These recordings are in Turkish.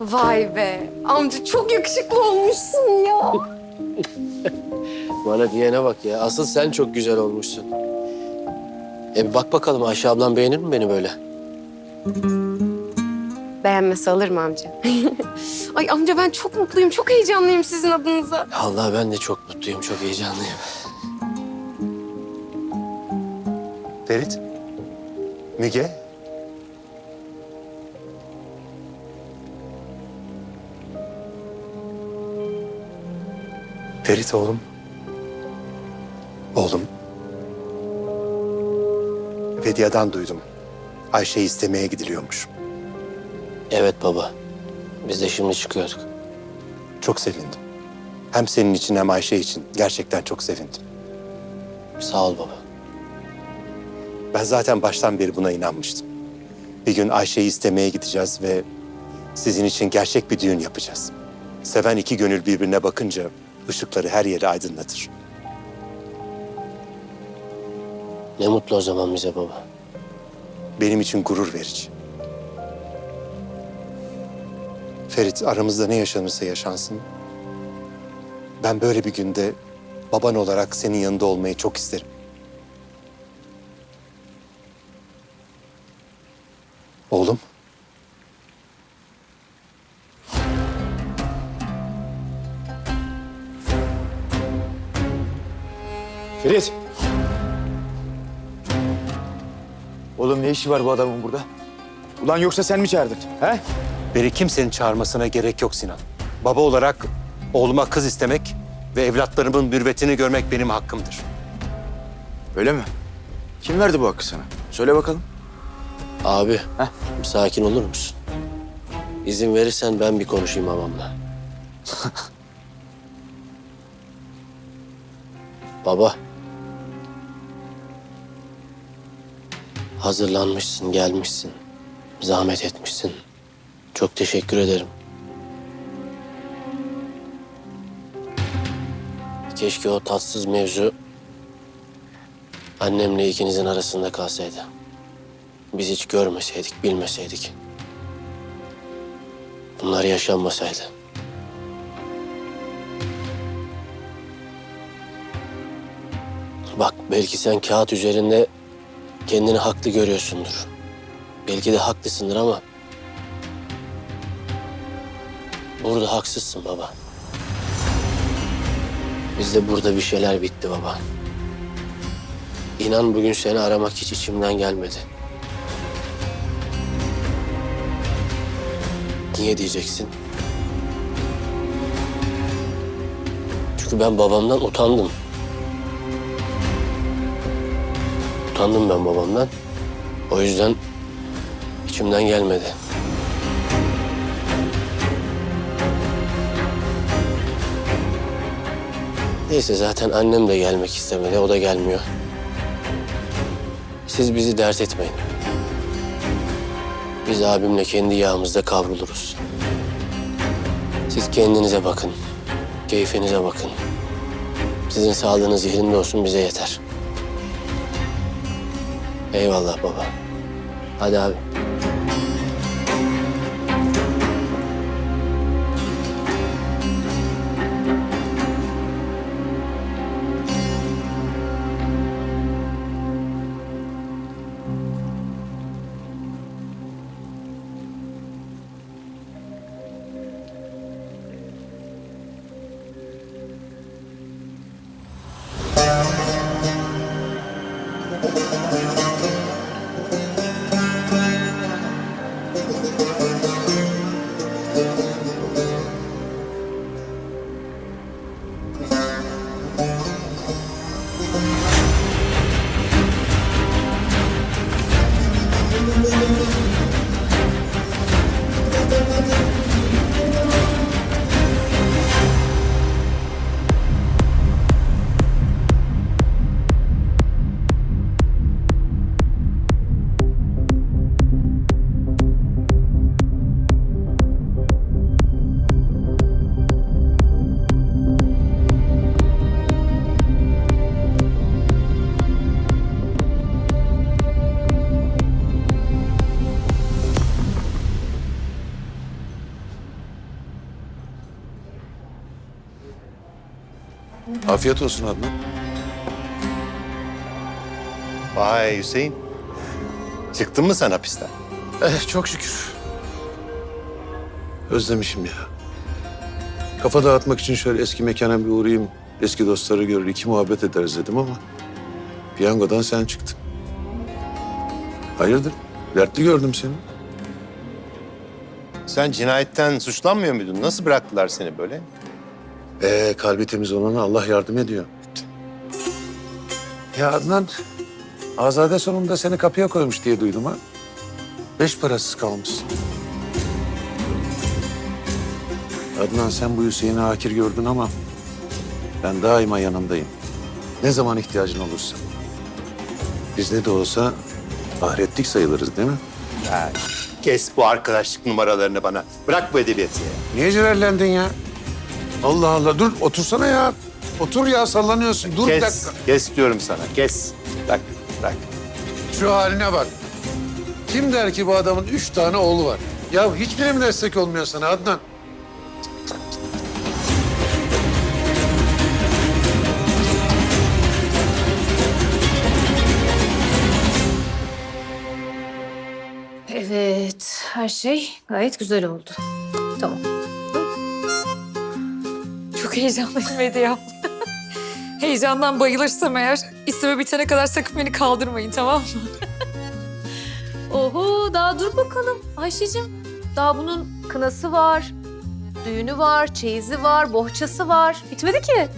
Vay be. Amca çok yakışıklı olmuşsun ya. Bana diyene bak ya. Asıl sen çok güzel olmuşsun. E bir bak bakalım Ayşe ablam beğenir mi beni böyle? Beğenmesi alır mı amca? Ay amca ben çok mutluyum, çok heyecanlıyım sizin adınıza. Allah ben de çok mutluyum, çok heyecanlıyım. Ferit. Müge. Ferit oğlum. Oğlum. Vedia'dan duydum. Ayşe'yi istemeye gidiliyormuş. Evet baba. Biz de şimdi çıkıyorduk. Çok sevindim. Hem senin için hem Ayşe için gerçekten çok sevindim. Sağ ol baba. Ben zaten baştan beri buna inanmıştım. Bir gün Ayşe'yi istemeye gideceğiz ve sizin için gerçek bir düğün yapacağız. Seven iki gönül birbirine bakınca ışıkları her yeri aydınlatır. Ne mutlu o zaman bize baba. Benim için gurur verici. Ferit aramızda ne yaşanırsa yaşansın. Ben böyle bir günde baban olarak senin yanında olmayı çok isterim. Oğlum. Ferit. Oğlum ne işi var bu adamın burada? Ulan yoksa sen mi çağırdın? He? Beni kimsenin çağırmasına gerek yok Sinan. Baba olarak oğluma kız istemek ve evlatlarımın mürvetini görmek benim hakkımdır. Öyle mi? Kim verdi bu hakkı sana? Söyle bakalım. Abi, Heh. sakin olur musun? İzin verirsen ben bir konuşayım babamla. Baba. Hazırlanmışsın, gelmişsin. Zahmet etmişsin. Çok teşekkür ederim. Keşke o tatsız mevzu annemle ikinizin arasında kalsaydı. Biz hiç görmeseydik, bilmeseydik. Bunlar yaşanmasaydı. Bak belki sen kağıt üzerinde kendini haklı görüyorsundur. Belki de haklısındır ama... Burada haksızsın baba. Bizde burada bir şeyler bitti baba. İnan bugün seni aramak hiç içimden gelmedi. Niye diyeceksin? Çünkü ben babamdan utandım. Utandım ben babamdan. O yüzden içimden gelmedi. Neyse zaten annem de gelmek istemedi. O da gelmiyor. Siz bizi dert etmeyin. Biz abimle kendi yağımızda kavruluruz. Siz kendinize bakın. Keyfinize bakın. Sizin sağlığınız yerinde olsun bize yeter. Eyvallah baba. Hadi abi. Afiyet olsun Adnan. Vay Hüseyin. Çıktın mı sen hapisten? Eh çok şükür. Özlemişim ya. Kafa dağıtmak için şöyle eski mekana bir uğrayayım. Eski dostları görür, iki muhabbet ederiz dedim ama... ...piyangodan sen çıktın. Hayırdır? Dertli gördüm seni. Sen cinayetten suçlanmıyor muydun? Nasıl bıraktılar seni böyle? Ee, kalbi temiz olana Allah yardım ediyor. Ya Adnan, Azade sonunda seni kapıya koymuş diye duydum ha. Beş parasız kalmışsın. Adnan sen bu Hüseyin'i hakir gördün ama ben daima yanındayım. Ne zaman ihtiyacın olursa. Biz ne de olsa ahiretlik sayılırız değil mi? Kes bu arkadaşlık numaralarını bana. Bırak bu edebiyatı ya. Niye cerellendin ya? Allah Allah dur otursana ya. Otur ya sallanıyorsun. Dur bir Kes, dakika. kes diyorum sana. Kes. Bırak, bırak. Şu haline bak. Kim der ki bu adamın üç tane oğlu var? Ya hiçbiri mi destek olmuyor sana Adnan? Evet, her şey gayet güzel oldu. Tamam. Heyecanlıyım Medya. Heyecandan bayılırsam eğer isteme bitene kadar sakın beni kaldırmayın tamam mı? Oho, daha dur bakalım Ayşe'cim. Daha bunun kınası var, düğünü var, çeyizi var, bohçası var. Bitmedi ki.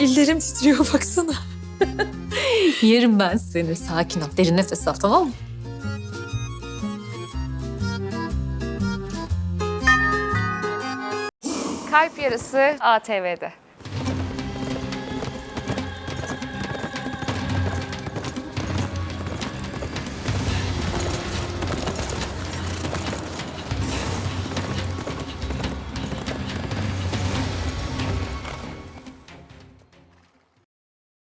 Ellerim titriyor baksana. Yerim ben seni. Sakin ol, derin nefes al tamam mı? Kalp Yarısı ATV'de.